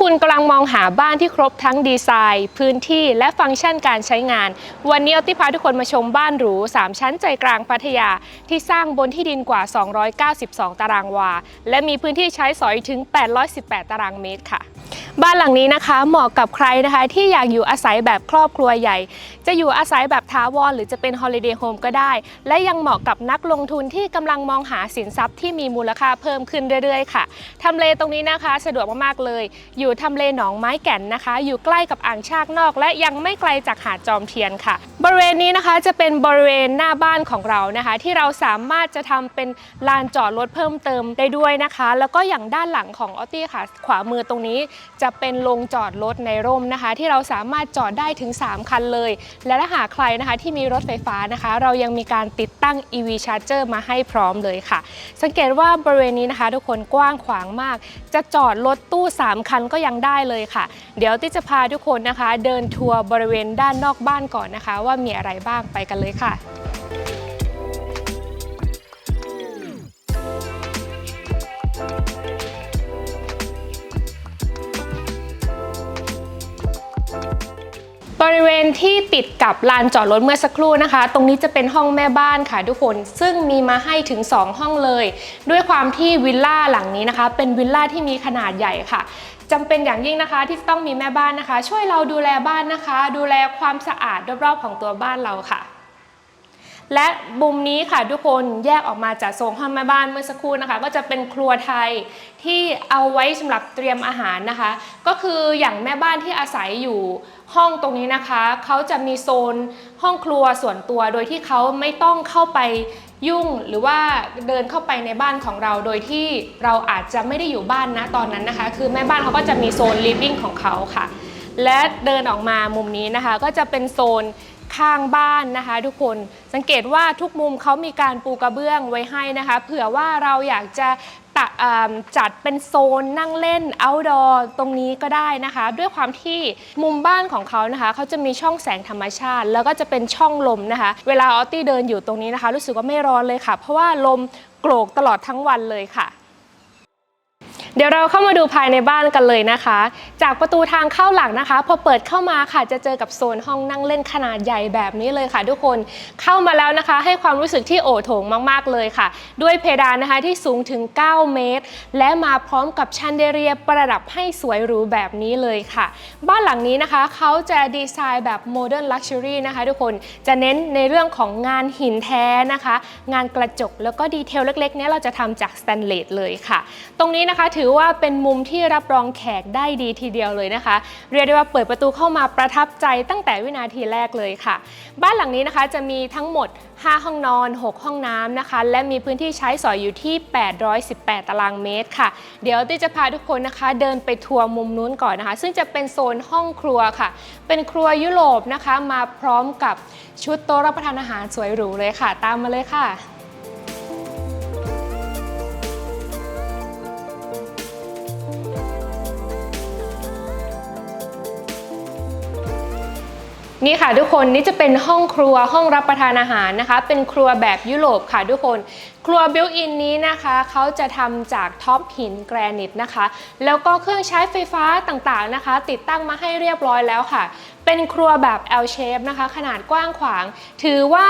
คุณกำลังมองหาบ้านที่ครบทั้งดีไซน์ พื้นที่และฟังก์ชันการใช้งาน วันนี้เอาติพาทุกคนมาชมบ้านหรู 3 ชั้นใจกลางพัทยา ที่สร้างบนที่ดินกว่า 292 ตารางวา และมีพื้นที่ใช้สอยถึง 818 ตารางเมตรค่ะ บ้านหลังนี้นะคะเหมาะกับใครนะคะที่อยากอยู่อาศัยแบบครอบครัวใหญ่ จะอยู่อาศัยแบบถาวรหรือจะเป็น Holiday Home ก็ได้ และยังเหมาะกับนักลงทุนที่กำลังมองหาสินทรัพย์ที่มีมูลค่าเพิ่มขึ้นเรื่อยๆค่ะทำเลตรงนี้นะคะสะดวกมากๆเลย อยู่ทำเลหนองไม้แก่นนะคะ อยู่ใกล้กับอ่างชากนอก และยังไม่ไกลจากหาดจอมเทียนค่ะ บริเวณนี้นะคะจะเป็นบริเวณหน้าบ้านของเรานะคะ ที่เราสามารถจะทำเป็นลานจอดรถเพิ่มเติมได้ด้วยนะคะ แล้วก็อย่างด้านหลังของออตตี้ค่ะ ขวามือตรงนี้จะเป็นโรงจอดรถในร่มนะคะ ที่เราสามารถจอดได้ถึง 3 คันเลย และถ้าหากใครนะคะที่มีรถไฟฟ้านะคะ เรายังมีการติดตั้ง EV Charger มาให้พร้อมเลยค่ะ สังเกตว่าบริเวณนี้นะคะ ทุกคนกว้างขวางมาก จะจอดรถตู้ 3 คันก็ยังได้เลยค่ะ เดี๋ยวติจะพาทุกคนนะคะ เดินทัวร์บริเวณด้านนอกบ้านก่อนนะคะว่ามีอะไรบ้างไปกันเลยค่ะบริเวณที่ติดกับลานจอดรถเมื่อสักครู่นะคะ ตรงนี้จะเป็นห้องแม่บ้านค่ะทุกคน ซึ่งมีมาให้ถึง 2 ห้องเลย ด้วยความที่วิลล่าหลังนี้นะคะ เป็นวิลล่าที่มีขนาดใหญ่ค่ะ จำเป็นอย่างยิ่งนะคะที่ต้องมีแม่บ้านนะคะ ช่วยเราดูแลบ้านนะคะ ดูแลความสะอาดรอบๆของตัวบ้านเราค่ะ และมุมนี้ค่ะทุกคนแยกออกมาจากโซนห้องแม่บ้านเมื่อสักครู่นะคะ ก็จะเป็นครัวไทยที่เอาไว้สำหรับเตรียมอาหารนะคะ ก็คืออย่างแม่บ้านที่อาศัยอยู่ห้องตรงนี้นะคะ เขาจะมีโซนห้องครัวส่วนตัวโดยที่เขาไม่ต้องเข้าไป ยุ่งหรือว่าเดินเข้าไปในบ้านของเราโดยที่เราอาจจะไม่ได้อยู่บ้านนะตอนนั้นนะคะ คือแม่บ้านเขาก็จะมีโซน living ของเขาค่ะ และเดินออกมามุมนี้นะคะ ก็จะเป็นโซนข้างบ้านนะคะ ทุกคนสังเกตว่าทุกมุมเขามีการปูกระเบื้องไว้ให้นะคะ เผื่อว่าเราอยากจะ ตะอ่าจัดเป็นโซนนั่งเล่น outdoor ตรงนี้ก็ได้นะคะ ด้วยความที่มุมบ้านของเขานะคะเขาจะมีช่องแสงธรรมชาติ แล้วก็จะเป็นช่องลมนะคะ เวลาออตตี้เดินอยู่ตรงนี้นะคะ รู้สึกว่าไม่ร้อนเลยค่ะ เพราะว่าลมโกรกตลอดทั้งวันเลยค่ะ เดี๋ยวเราเข้ามาดูภายในบ้านกันเลยนะคะ จากประตูทางเข้าหลังนะคะ พอเปิดเข้ามาค่ะจะเจอกับโซนห้องนั่งเล่นขนาดใหญ่แบบนี้เลยค่ะ ทุกคนเข้ามาแล้วนะคะ ให้ความรู้สึกที่โอโถงมากๆเลยค่ะ ด้วยเพดานนะคะที่สูงถึง 9 เมตร และมาพร้อมกับชันเดเรียประดับให้สวยหรูแบบนี้เลยค่ะ บ้านหลังนี้นะคะเขาจะดีไซน์แบบโมเดิร์นลักชัวรี่นะคะ ทุกคนจะเน้นในเรื่องของงานหินแท้นะคะ งานกระจกแล้วก็ดีเทลเล็กๆนี้เราจะทำจากสแตนเลสเลยค่ะ ตรงนี้นะคะ ถือว่าเป็นมุมที่รับรองแขกได้ดีทีเดียวเลยนะคะ เรียกได้ว่าเปิดประตูเข้ามาประทับใจตั้งแต่วินาทีแรกเลยค่ะ บ้านหลังนี้นะคะจะมีทั้งหมด 5 ห้องนอน 6 ห้องน้ำนะคะ และมีพื้นที่ใช้สอยอยู่ที่ 818 ตารางเมตรค่ะ เดี๋ยวตี้จะพาทุกคนนะคะ เดินไปทัวร์มุมนู้นก่อนนะคะ ซึ่งจะเป็นโซนห้องครัวค่ะ เป็นครัวยุโรปนะคะมาพร้อมกับชุดโต๊ะรับประทานอาหารสวยหรูเลยค่ะ ตามมาเลยค่ะ นี่ค่ะทุกคนนี่จะเป็นห้องครัวห้องรับประทานอาหารนะคะ เป็นครัวแบบยุโรปค่ะทุกคน ครัวบิวอินนี้นะคะเขาจะทำจากท็อปหินแกรนิตนะคะ แล้วก็เครื่องใช้ไฟฟ้าต่างๆนะคะ ติดตั้งมาให้เรียบร้อยแล้วค่ะเป็นครัวแบบ L shape นะคะ ขนาดกว้างขวาง ถือว่า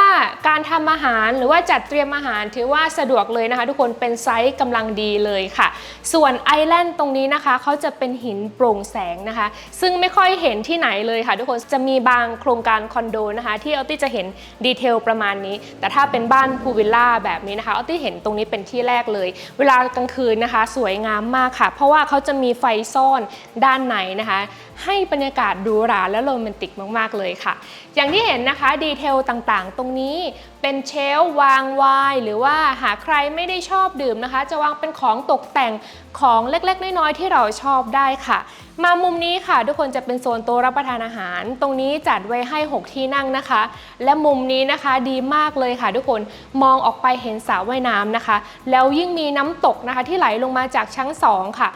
การทำอาหารหรือว่าจัดเตรียมอาหาร ถือว่าสะดวกเลยนะคะ ทุกคนเป็นไซส์กำลังดีเลยค่ะ ส่วนไอแลนด์ตรงนี้นะคะเขาจะเป็นหินโปร่งแสงนะคะ ซึ่งไม่ค่อยเห็นที่ไหนเลยค่ะ ทุกคนจะมีบางโครงการคอนโดนะคะ ที่ออตตี้จะเห็นดีเทลประมาณนี้ แต่ถ้าเป็นบ้านพูวิลล่าแบบนี้นะคะออตตี้เห็นตรงนี้เป็นที่แรกเลย เวลากลางคืนนะคะ สวยงามมากค่ะ เพราะว่าเขาจะมีไฟซ่อนด้านในนะคะ ให้บรรยากาศหรูหราและโรแมนติกมาก ๆ เลยค่ะ อย่างที่เห็นนะคะดีเทลต่างๆ ตรงนี้เป็นเชลวางไวน์หรือว่าหากใครไม่ได้ชอบดื่มนะคะ จะวางเป็นของตกแต่งของเล็ก ๆ น้อย ๆ ที่เราชอบได้ค่ะ มามุมนี้ค่ะ ทุกคนจะเป็นโซนโต๊ะรับประทานอาหาร ตรงนี้จัดไว้ให้ 6 ที่นั่งนะคะ และมุมนี้นะคะดีมากเลยค่ะ ทุกคนมองออกไปเห็นสระว่ายน้ำนะคะ แล้วยิ่งมีน้ำตกนะคะที่ไหลลงมาจากชั้น 2 ค่ะ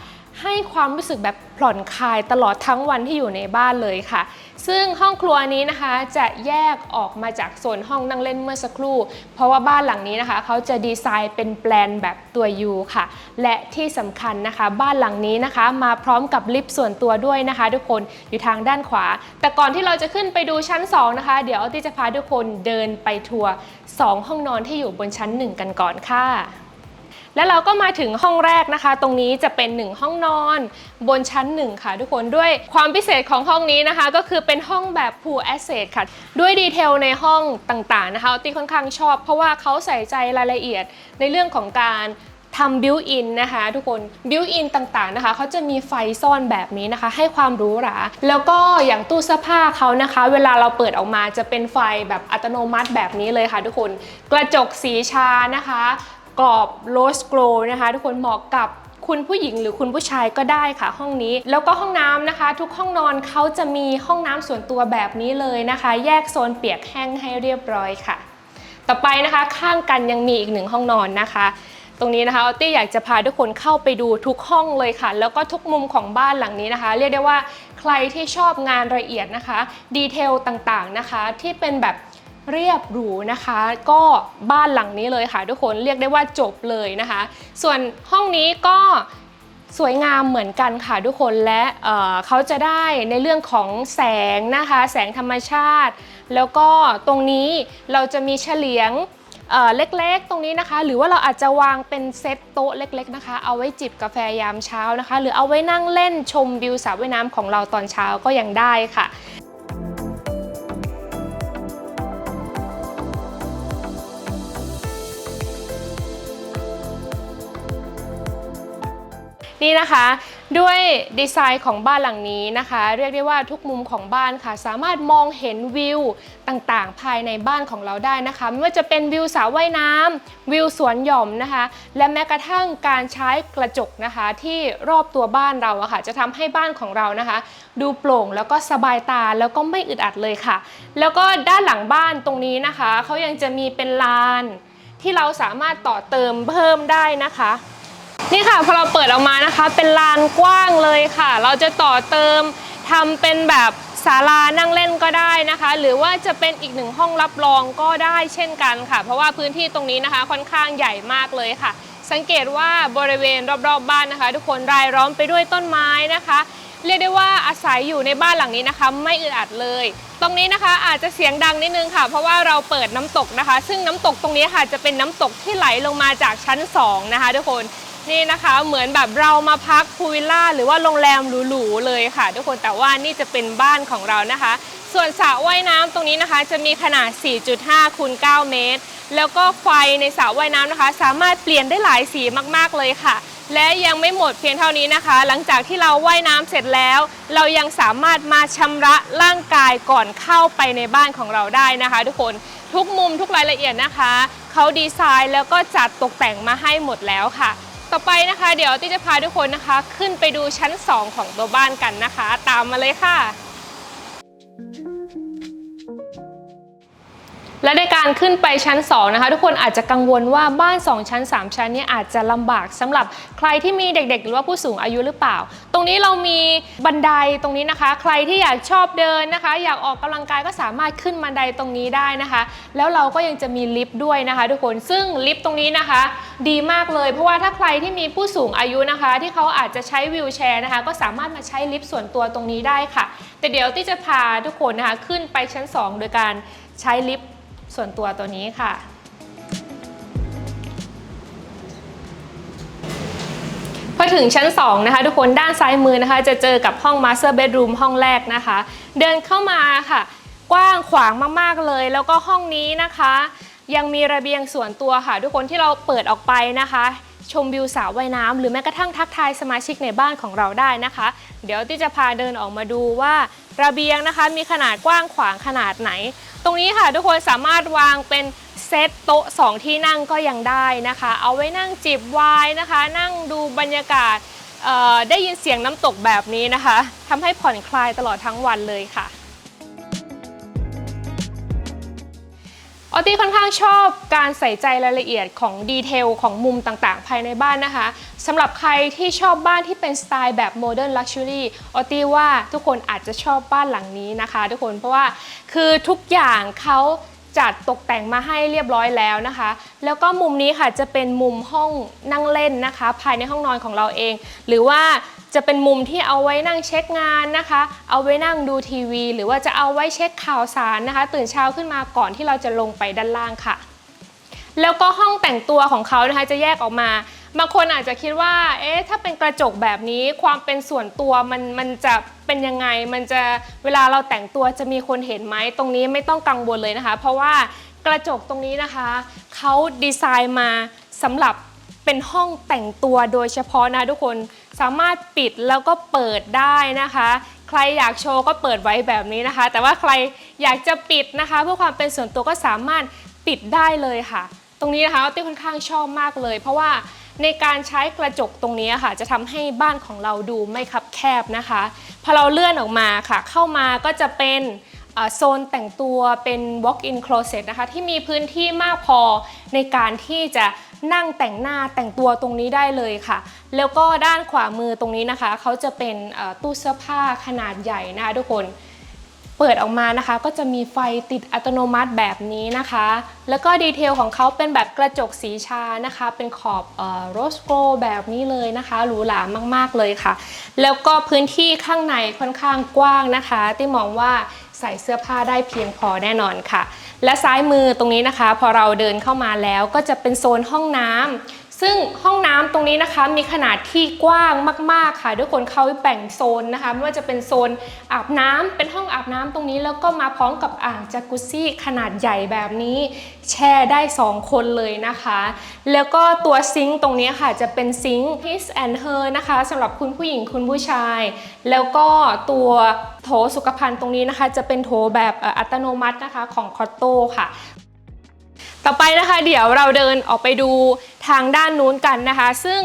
ให้ความรู้สึกแบบผ่อนคลายตลอดทั้งวันที่อยู่ในบ้านเลยค่ะ ซึ่งห้องครัวนี้นะคะจะแยกออกมาจากโซนห้องนั่งเล่นเมื่อสักครู่ เพราะว่าบ้านหลังนี้นะคะ เขาจะดีไซน์เป็นแปลนแบบตัว U ค่ะ และที่สำคัญนะคะ บ้านหลังนี้นะคะ มาพร้อมกับลิฟต์ส่วนตัวด้วยนะคะ ทุกคนอยู่ทางด้านขวา แต่ก่อนที่เราจะขึ้นไปดูชั้น 2 นะคะ เดี๋ยวที่จะพาทุกคนเดินไปทัวร์2ห้องนอนที่อยู่บนชั้น 1 กันก่อนค่ะ แล้วเราก็มาถึงห้องแรกนะคะ ตรงนี้จะเป็น 1 ห้องนอน บนชั้น 1 ค่ะทุกคนด้วยความพิเศษของห้องนี้นะคะ ก็คือเป็นห้องแบบ Pool Access ค่ะ ด้วยดีเทลในห้องต่างๆนะคะตีค่อนข้างชอบ เพราะว่าเขาใส่ใจรายละเอียดในเรื่องของการทำบิวอินนะคะ ทุกคนบิวอินต่างๆนะคะเขาจะมีไฟซ่อนแบบนี้นะคะ ให้ความหรู้หราแล้วก็อย่างตู้เสื้อผ้าเขานะคะ เวลาเราเปิดออกมาจะเป็นไฟแบบอัตโนมัติแบบนี้เลยค่ะ ทุกคน กระจกสีชานะคะ กรอบโรสโกลนะคะ ทุกคนเหมาะกับคุณผู้หญิงหรือคุณผู้ชายก็ได้ค่ะห้องนี้ แล้วก็ห้องน้ำนะคะ ทุกห้องนอนเขาจะมีห้องน้ำส่วนตัวแบบนี้เลยนะคะ แยกโซนเปียกแห้งให้เรียบร้อยค่ะ ต่อไปนะคะข้างกันยังมีอีกหนึ่งห้องนอนนะคะ ตรงนี้นะคะออตี้อยากจะพาทุกคนเข้าไปดูทุกห้องเลยค่ะ แล้วก็ทุกมุมของบ้านหลังนี้นะคะ เรียกได้ว่าใครที่ชอบงานละเอียดนะคะ ดีเทลต่างๆนะคะ ที่เป็นแบบ เรียบหรูนะคะ ก็บ้านหลังนี้เลยค่ะ ทุกคนเรียกได้ว่าจบเลยนะคะ ส่วนห้องนี้ก็สวยงามเหมือนกันค่ะทุกคนและเเขาจะได้ในเรื่องของแสงนะคะ แสงธรรมชาติ แล้วก็ตรงนี้เราจะมีเฉลียงเเล็กๆ ตรงนี้นะคะ หรือว่าเราอาจจะวางเป็นเซตโต๊ะเล็ก ๆนะคะ เอาไว้จิบกาแฟยามเช้านะคะ หรือเอาไว้นั่งเล่นชมวิวสระว่ายน้ำของเราตอนเช้าก็ยังได้ค่ะ นี่นะคะด้วยดีไซน์ของบ้านหลังนี้นะคะ เรียกได้ว่าทุกมุมของบ้านค่ะ สามารถมองเห็นวิวต่างๆ ภายในบ้านของเราได้นะคะไม่ว่าจะเป็นวิวสระว่ายน้ำวิวสวนหย่อมนะคะ และแม้กระทั่งการใช้กระจกนะคะ ที่รอบตัวบ้านเราอะค่ะ จะทำให้บ้านของเรานะคะ ดูโปร่งแล้วก็สบายตาแล้วก็ไม่อึดอัดเลยค่ะ แล้วก็ด้านหลังบ้านตรงนี้นะคะเขายังจะมีเป็นลาน ที่เราสามารถต่อเติมเพิ่มได้นะคะ นี่ค่ะพอเราเปิดออกมานะคะ เป็นลานกว้างเลยค่ะ เราจะต่อเติมทำเป็นแบบศาลานั่งเล่นก็ได้นะคะ หรือว่าจะเป็นอีกหนึ่งห้องรับรองก็ได้เช่นกันค่ะ เพราะว่าพื้นที่ตรงนี้นะคะค่อนข้างใหญ่มากเลยค่ะ สังเกตว่าบริเวณรอบๆบบ้านนะคะ ทุกคนรายล้อมไปด้วยต้นไม้นะคะ เรียกได้ว่าอาศัยอยู่ในบ้านหลังนี้นะคะ ไม่อึดอัดเลย ตรงนี้นะคะอาจจะเสียงดังนิดนึงค่ะ เพราะว่าเราเปิดน้ำตกนะคะ ซึ่งน้ำตกตรงนี้ค่ะจะเป็นน้ำตกที่ไหลลงมาจากชั้นสองนะคะทุกคน นี่นะคะเหมือนแบบเรามาพักพูวิลล่าหรือว่าโรงแรมหรูๆเลยค่ะ ทุกคนแต่ว่านี่จะเป็นบ้านของเรานะคะ ส่วนสระว่ายน้ำตรงนี้นะคะ จะมีขนาด 4.5คูณ9เมตร แล้วก็ไฟในสระว่ายน้ำนะคะ สามารถเปลี่ยนได้หลายสีมากๆเลยค่ะ และยังไม่หมดเพียงเท่านี้นะคะ หลังจากที่เราว่ายน้ำเสร็จแล้ว เรายังสามารถมาชำระร่างกายก่อนเข้าไปในบ้านของเราได้นะคะ ทุกคนทุกมุมทุกรายละเอียดนะคะเขาดีไซน์แล้วก็จัดตกแต่งมาให้หมดแล้วค่ะ ต่อไปนะคะ เดี๋ยวตี้จะพาทุกคนนะคะ ขึ้นไปดูชั้น 2 ของตัวบ้านกันนะคะ ตามมาเลยค่ะ และในการขึ้นไปชั้น 2 นะคะ ทุกคนอาจจะกังวลว่าบ้าน 2 ชั้น 3 ชั้นเนี่ยอาจจะลำบากสำหรับใครที่มีเด็กๆ หรือว่าผู้สูงอายุหรือเปล่า ตรงนี้เรามีบันไดตรงนี้นะคะ ใครที่อยากชอบเดินนะคะ อยากออกกำลังกายก็สามารถขึ้นบันไดตรงนี้ได้นะคะ แล้วเราก็ยังจะมีลิฟต์ด้วยนะคะ ทุกคนซึ่งลิฟต์ตรงนี้นะคะ ดีมากเลยเพราะว่าถ้าใครที่มีผู้สูงอายุนะคะ ที่เขาอาจจะใช้วิวแชร์นะคะ ก็สามารถมาใช้ลิฟต์ส่วนตัวตรงนี้ได้ค่ะ แต่เดี๋ยวที่จะพาทุกคนนะคะขึ้นไปชั้น 2 โดยการใช้ลิฟต์ ส่วนตัวตัวนี้ค่ะ พอถึงชั้น 2 นะคะ ทุกคนด้านซ้ายมือนะคะ จะเจอกับห้อง Master Bedroom ห้องแรกนะคะ เดินเข้ามาค่ะ กว้างขวางมากๆเลย แล้วก็ห้องนี้นะคะ ยังมีระเบียงส่วนตัวค่ะ ทุกคนที่เราเปิดออกไปนะคะชมวิวสระว่ายน้ำหรือแม้กระทั่งทักทายสมาชิกในบ้านของเราได้นะคะ เดี๋ยวที่จะพาเดินออกมาดูว่า ระเบียงนะคะ มีขนาดกว้างขวางขนาดไหน ตรงนี้ค่ะทุกคนสามารถวางเป็นเซตโต๊ะ 2 ที่นั่งก็ยังได้นะคะ เอาไว้นั่งจิบวายนะคะ นั่งดูบรรยากาศได้ยินเสียงน้ำตกแบบนี้นะคะทำให้ผ่อนคลายตลอดทั้งวันเลยค่ะ ออตี้ค่อนข้างชอบการใส่ใจรายละเอียดของดีเทลของมุมต่างๆ ภายในบ้านนะคะสำหรับใครที่ชอบบ้านที่เป็นสไตล์แบบโมเดิร์นลักชัวรี่ออตี้ว่าทุกคนอาจจะชอบบ้านหลังนี้นะคะ ทุกคนเพราะว่าคือทุกอย่างเขาจัดตกแต่งมาให้เรียบร้อยแล้วนะคะ แล้วก็มุมนี้ค่ะจะเป็นมุมห้องนั่งเล่นนะคะ ภายในห้องนอนของเราเอง หรือว่า จะเป็นมุมที่เอาไว้นั่งเช็คงานนะคะ เอาไว้นั่งดูทีวี หรือว่าจะเอาไว้เช็คข่าวสารนะคะ ตื่นเช้าขึ้นมาก่อนที่เราจะลงไปด้านล่างค่ะ แล้วก็ห้องแต่งตัวของเขานะคะจะแยกออกมาบางคนอาจจะคิดว่า เอ๊ะ ถ้าเป็นกระจกแบบนี้ ความเป็นส่วนตัวมันมันจะเป็นยังไง มันจะเวลาเราแต่งตัวจะมีคนเห็นไหม ตรงนี้ไม่ต้องกังวลเลยนะคะ เพราะว่ากระจกตรงนี้นะคะ เขาดีไซน์มาสำหรับเป็นห้องแต่งตัวโดยเฉพาะนะทุกคน สามารถปิดแล้วก็เปิดได้นะคะ ใครอยากโชว์ก็เปิดไว้แบบนี้นะคะ แต่ว่าใครอยากจะปิดนะคะ เพื่อความเป็นส่วนตัวก็สามารถปิดได้เลยค่ะ ตรงนี้นะคะตี้ค่อนข้างชอบมากเลย เพราะว่าในการใช้กระจกตรงนี้ค่ะ จะทำให้บ้านของเราดูไม่คับแคบนะคะ พอเราเลื่อนออกมาค่ะ เข้ามาก็จะเป็นโซนแต่งตัวเป็น walk-in closet นะคะ ที่มีพื้นที่มากพอในการที่จะ นั่งแต่งหน้าแต่งตัวตรงนี้ได้เลยค่ะ แล้วก็ด้านขวามือตรงนี้นะคะเขาจะเป็นตู้เสื้อผ้าขนาดใหญ่นะคะทุกคนเปิดออกมานะคะ ก็จะมีไฟติดอัตโนมัติแบบนี้นะคะ แล้วก็ดีเทลของเขาเป็นแบบกระจกสีชานะคะ เป็นขอบโรสโกแบบนี้เลยนะคะหรูหรามากๆเลยค่ะ แล้วก็พื้นที่ข้างในค่อนข้างกว้างนะคะที่มองว่า ใส่เสื้อผ้าได้เพียงพอแน่นอนค่ะ และซ้ายมือตรงนี้นะคะ พอเราเดินเข้ามาแล้วก็จะเป็นโซนห้องน้ำ ซึ่งห้องน้ำตรงนี้นะคะมีขนาดที่กว้างมาก ๆ ค่ะด้วยคนเขาแบ่งโซนนะคะ ไม่ว่าจะเป็นโซนอาบน้ำเป็นห้องอาบน้ำตรงนี้แล้วก็มาพร้อมกับอ่างจากุซี่ขนาดใหญ่แบบนี้ แช่ได้ 2 คนเลยนะคะ แล้วก็ตัวซิงค์ตรงนี้ค่ะจะเป็นซิงค์ his and her นะคะสำหรับคุณผู้หญิงคุณผู้ชาย แล้วก็ตัวโถสุขภัณฑ์ตรงนี้นะคะ จะเป็นโถแบบอัตโนมัตินะคะของคอตโต้ค่ะ ต่อไปนะคะเดี๋ยวเราเดินออกไปดู ทางด้านนู้นกันนะคะ ซึ่ง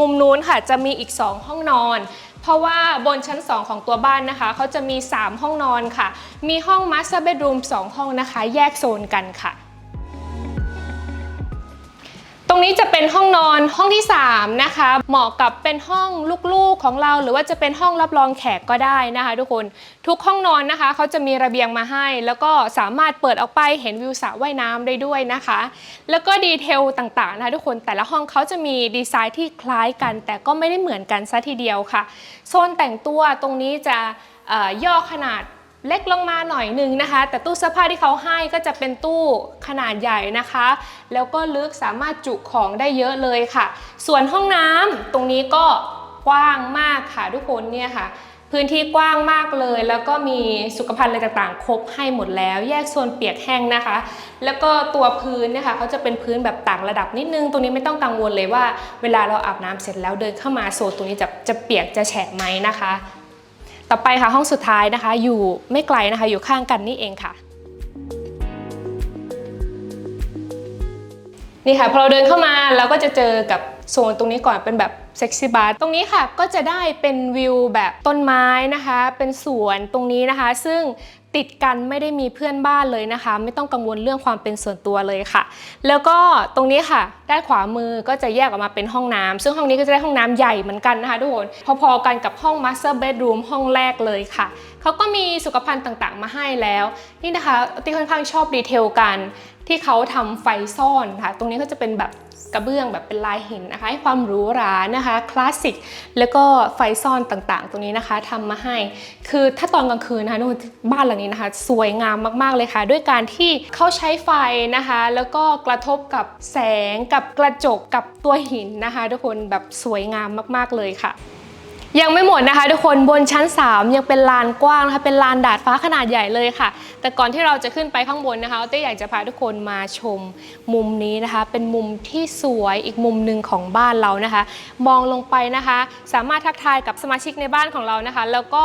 มุมนู้นค่ะจะมีอีก 2 ห้องนอน เพราะว่าบนชั้น 2 ของตัวบ้านนะคะเขาจะมี 3 ห้องนอนค่ะ มีห้องมาสเตอร์เบดรูม2ห้องนะคะ แยกโซนกันค่ะ รงนี้จะเป็นห้องนอนห้องที่ 3 นะคะ เหมาะกับเป็นห้องลูกๆของเรา หรือว่าจะเป็นห้องรับรองแขกก็ได้นะคะ ทุกคนทุกห้องนอนนะคะเขาจะมีระเบียงมาให้ แล้วก็สามารถเปิดออกไปเห็นวิวสระว่ายน้ำได้ด้วยนะคะ แล้วก็ดีเทลต่างๆนะคะทุกคนแต่ละห้องเขาจะมีดีไซน์ที่คล้ายกัน แต่ก็ไม่ได้เหมือนกันซะทีเดียวค่ะ โซนแต่งตัวตรงนี้จะย่อขนาด เล็กลงมาหน่อยหนึ่งนะคะ แต่ตู้เสื้อผ้าที่เขาให้ก็จะเป็นตู้ขนาดใหญ่นะคะ แล้วก็ลึกสามารถจุของได้เยอะเลยค่ะ ส่วนห้องน้ำตรงนี้ก็กว้างมากค่ะทุกคนเนี่ยค่ะพื้นที่กว้างมากเลย แล้วก็มีสุขภัณฑ์อะไรต่างๆ ครบให้หมดแล้ว แยกโซนเปียกแห้งนะคะ แล้วก็ตัวพื้นเนี่ยค่ะเขาจะเป็นพื้นแบบต่างระดับนิดนึง ตรงนี้ไม่ต้องกังวลเลยว่า เวลาเราอาบน้ำเสร็จแล้วเดินเข้ามาโซนตรงนี้จะจะเปียกจะแฉะไหมนะคะ ต่อไปค่ะห้องสุดท้ายนะคะ อยู่ไม่ไกลนะคะ อยู่ข้างกันนี่เองค่ะ นี่ค่ะพอเราเดินเข้ามาเราก็จะเจอกับโซนตรงนี้ก่อนเป็นแบบเซ็กซี่บาร์ตรงนี้ค่ะก็จะได้เป็นวิวแบบต้นไม้นะคะ เป็นสวนตรงนี้นะคะ ซึ่ง ติดกันไม่ได้มีเพื่อนบ้านเลยนะคะ ไม่ต้องกังวลเรื่องความเป็นส่วนตัวเลยค่ะ แล้วก็ตรงนี้ค่ะ ด้านขวามือก็จะแยกออกมาเป็นห้องน้ำซึ่งห้องนี้ก็จะได้ห้องน้ำใหญ่เหมือนกันนะคะทุกคนพอๆกันกับห้อง Master Bedroom ห้องแรกเลยค่ะเขาก็มีสุขภัณฑ์ต่างๆ มาให้แล้ว นี่นะคะที่ค่อนข้างชอบดีเทลกันที่เขาทำไฟซ่อนค่ะ ตรงนี้ก็จะเป็นแบบ กระเบื้องแบบเป็นลายหินนะคะให้ความหรูหรานะคะคลาสสิกแล้วก็ไฟซ่อนต่างๆ ตรงนี้นะคะทำมาให้ คือถ้าตอนกลางคืนนะคะนู่นบ้านหลังนี้นะคะ สวยงามมากๆเลยค่ะ ด้วยการที่เขาใช้ไฟนะคะ แล้วก็กระทบกับแสงกับกระจกกับตัวหินนะคะ ทุกคนแบบสวยงามมากๆเลยค่ะ ยังไม่หมดนะคะทุกคนบนชั้น 3 ยังเป็นลานกว้างนะคะเป็นลานดาดฟ้าขนาดใหญ่เลยค่ะ แต่ก่อนที่เราจะขึ้นไปข้างบนนะคะเต้อยากจะพาทุกคนมาชมมุมนี้นะคะ เป็นมุมที่สวยอีกมุมหนึ่งของบ้านเรานะคะ มองลงไปนะคะ สามารถทักทายกับสมาชิกในบ้านของเรานะคะ แล้วก็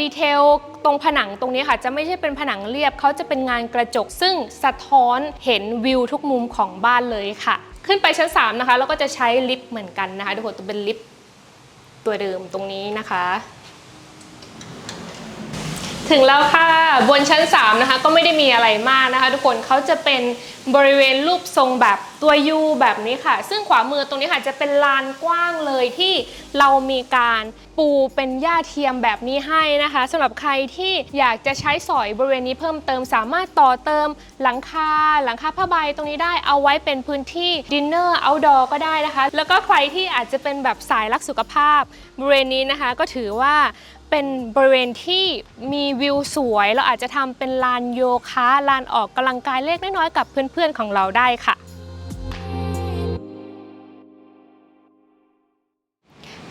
ดีเทลตรงผนังตรงนี้ค่ะ จะไม่ใช่เป็นผนังเรียบเขาจะเป็นงานกระจก ซึ่งสะท้อนเห็นวิวทุกมุมของบ้านเลยค่ะ ขึ้นไปชั้น3นะคะแล้วก็จะใช้ลิฟต์เหมือนกันนะคะทุกคนจะเป็นลิฟต์ ตัวเดิมตรงนี้นะคะ ถึงแล้วค่ะ บนชั้น 3 นะคะ ก็ไม่ได้มีอะไรมากนะคะ ทุกคนเขาจะเป็น บริเวณรูปทรงแบบตัวยูแบบนี้ค่ะ ซึ่งขวามือตรงนี้ค่ะจะเป็นลานกว้างเลยที่เรามีการปูเป็นหญ้าเทียมแบบนี้ให้นะคะสำหรับใครที่อยากจะใช้สอยบริเวณนี้เพิ่มเติมสามารถต่อเติมหลังคาหลังคาผ้าใบตรงนี้ได้เอาไว้เป็นพื้นที่ดินเนอร์เอาดอก็ได้นะคะ แล้วก็ใครที่อาจจะเป็นแบบสายรักสุขภาพ บริเวณนี้นะคะก็ถือว่าเป็นบริเวณที่มีวิวสวย เราอาจจะทำเป็นลานโยคะลานออกกำลังกายเล็กน้อยกับเพื่อนๆของเราได้ค่ะ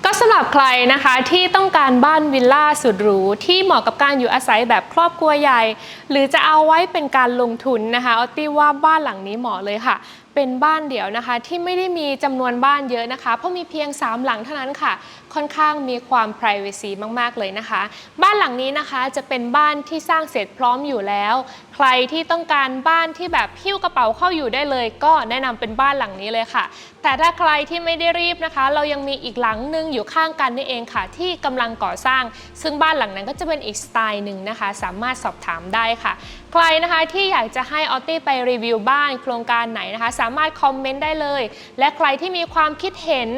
ก็สำหรับใครนะคะที่ต้องการบ้านวิลล่าสุดหรูที่เหมาะกับการอยู่อาศัยแบบครอบครัวใหญ่ หรือจะเอาไว้เป็นการลงทุนนะคะออตตี้ว่าบ้านหลังนี้เหมาะเลยค่ะ เป็นบ้านเดี่ยวนะคะที่ไม่ได้มีจำนวนบ้านเยอะนะคะ เพราะมีเพียง 3 หลังเท่านั้นค่ะ ค่อนข้างมีความ p r i เวซีมาก ๆ เลยนะคะ บ้านหลังนี้นะคะจะเป็นบ้านที่สร้างเสร็จพร้อมอยู่แล้ว ใครที่ต้องการบ้านที่แบบหิ้วกระเป๋าเข้าอยู่ได้เลย ก็แนะนำเป็นบ้านหลังนี้เลยค่ะ แต่ถ้าใครที่ไม่ได้รีบนะคะ เรายังมีอีกหลังหนึงอยู่ข้างกันนี่เองค่ะ ที่กำลังก่อสร้าง ซึ่งบ้านหลังนั้นก็จะเป็นอีกสไตล์หนึ่งนะคะ สามารถสอบถามได้ค่ะ ใครนะคะที่อยากจะให้ออตตี้ไปรีวิวบ้านโครงการไหนนะคะ สามารถคอมเมนต์ได้เลย และใครที่มีความคิดเห็น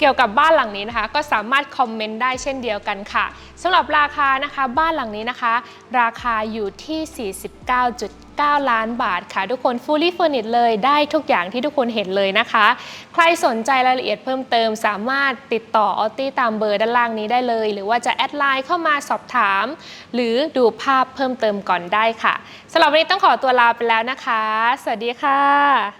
เกี่ยวกับบ้านหลังนี้นะคะ ก็สามารถคอมเมนต์ได้เช่นเดียวกันค่ะสำหรับราคานะคะบ้านหลังนี้นะคะ ราคาอยู่ที่ 49.9 ล้านบาทค่ะ ทุกคน fully furnished เลยได้ทุกอย่างที่ทุกคนเห็นเลยนะคะ ใครสนใจรายละเอียดเพิ่มเติม สามารถติดต่อออตตี้ตามเบอร์ด้านล่างนี้ได้เลย หรือว่าจะแอดไลน์เข้ามาสอบถาม หรือดูภาพเพิ่มเติมก่อนได้ค่ะสำหรับวันนี้ต้องขอตัวลาไปแล้วนะคะ สวัสดีค่ะ